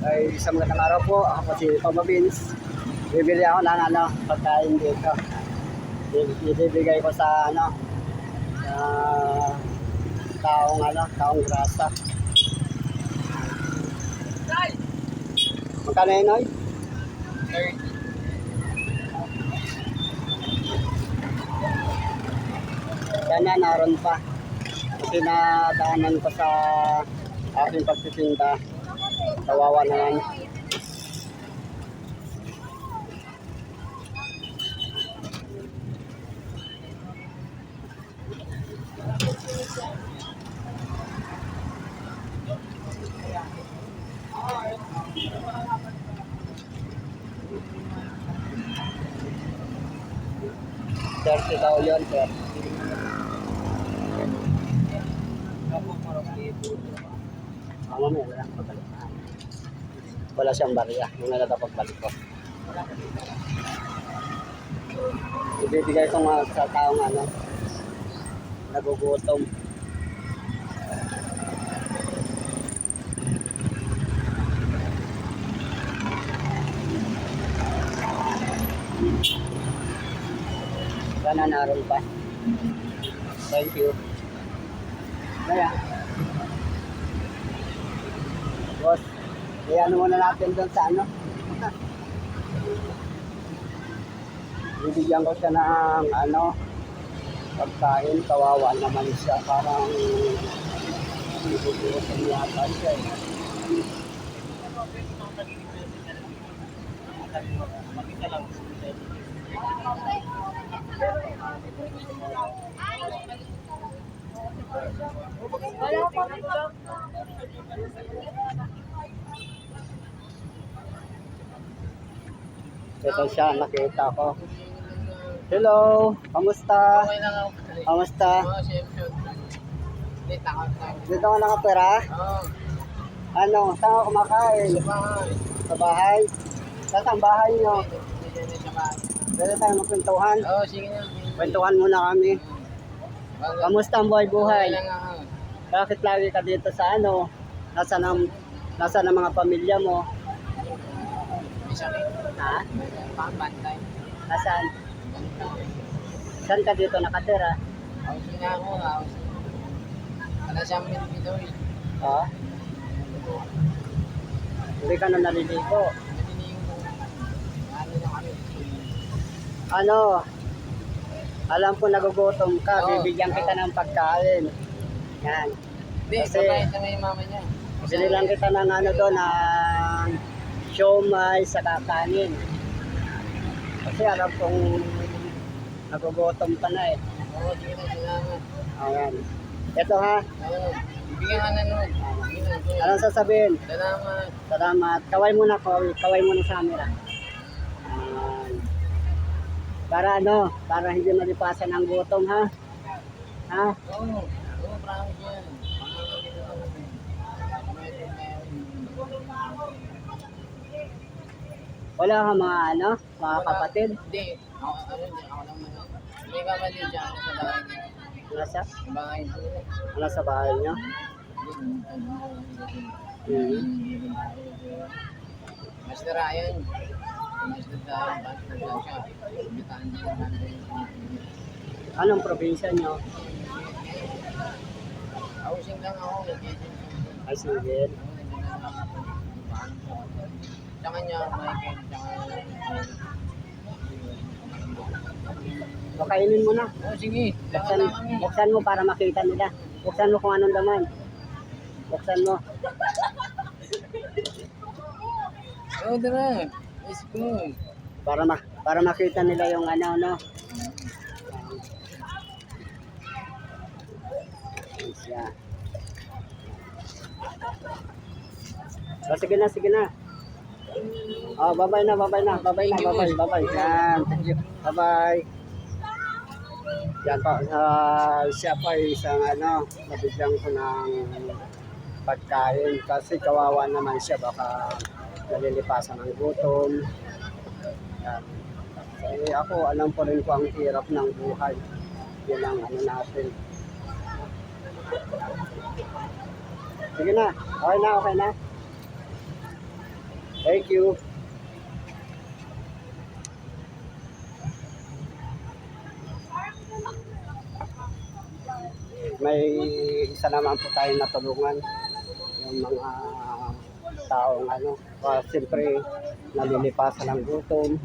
Ay, isang magandang araw po. Ako si Papa Vince. Bibili ako ng ano, pagkain dito. Bi- Ibibigay ko sa ano, sa taong ano, taong grasa. Magkano yun, Noy? Sana naroon pa. Kasi nadaanan ko sa aking pagtitinda. Kawawa naman. Thirty daw yun, sir. Ah, mamaya, wala akong pagbalik. Wala siyang barya. Yung nalaga pagbalik ko. Ibibigay ko nga sa taong ano, nagugutom. Sana naroon pa. Thank you. Kaya. Boss, kaya ano muna natin doon sa ano? Bibigyan ko siya ng ano, pagkain, kawawa naman siya. Parang ibubusan yata siya eh. Ito siya, nakita ko. Hello, kamusta? Okay lang ako. Kamusta? Oo, siyempre. Dito ka nakapira? Oo, Ano, saan ka kumakain? sa bahay. Sa bahay? Saan ang bahay nyo? Sa bahay. Pwede tayo magkwentuhan? Oo, sige na. Kwentuhan muna kami. Kamusta ang buhay-buhay? Bakit lagi ka dito sa ano? Nasa ng, nasa ng mga pamilya mo? May sakit. Ha? Pambantay. Nasaan? Saan ka dito nakatira? Housing na ako. Housing. Wala siyang dito eh. Ha? Hindi ka na naliligo. Naliligo. Ano na kami. Ano? Alam ko nagugutom ka, Oo, bibigyan kita oo. ng pagkain. Yan. Hindi, Kasi- babae na may mama niya. Binilang kita ng ano doon, ng siomay sa kakanin. Kasi alam kong nagugutom ka na eh. Oo, sige na. Salamat. Ayan. Ito ha, Oo. Bigyan ka na nun. Anong sasabihin? Salamat. Salamat. Kaway muna, kaway, kaway muna sa camera. Ayan. Para ano, para hindi malipasan ang gutom ha. Ha? Oo. Oo, promise yan. Wala ka mga ano, mga kapatid. Hindi. Ako, ano, hindi. Ako lang naman. May kapatid siya. Ano sa bahay niya. Nasa, Sa bahay niya. ano sa bahay niyo? Mhm. Master Ryan. Master Ryan. Master Ryan siya. Bitaan niya naman. Anong probinsya niyo? Housing lang ako. Ay, sige. Sa kanya, Michael. Tsaka... Pakainin mo na. Oh, sige. Buksan, buksan mo para makita nila. Buksan mo kung anong laman. Buksan mo. Oh, tara. Let's go. Para ma para makita nila yung ano no. Ayan siya. Oh, sige na, sige na. Oh, bye-bye na, bye-bye na, bye-bye na, bye-bye, bye-bye. Yan, thank you. Bye-bye. Yan po, ah, siya pa isang ano, nabigyan ko ng pagkain kasi kawawa naman siya baka nalilipasan ng gutom. Yan. Eh, ako, alam ko rin ko ang hirap ng buhay. Yun ang ano natin. Sige na. Okay na, okay na. Thank you. May isa naman po tayo natulungan yung mga taong ano, uh, siyempre nalilipasan ng gutom.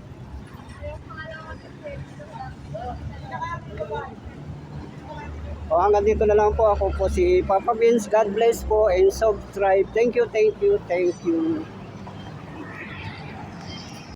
O hanggang dito na lang po ako po si Papa Vince. God bless po and subscribe. Thank you, thank you, thank you.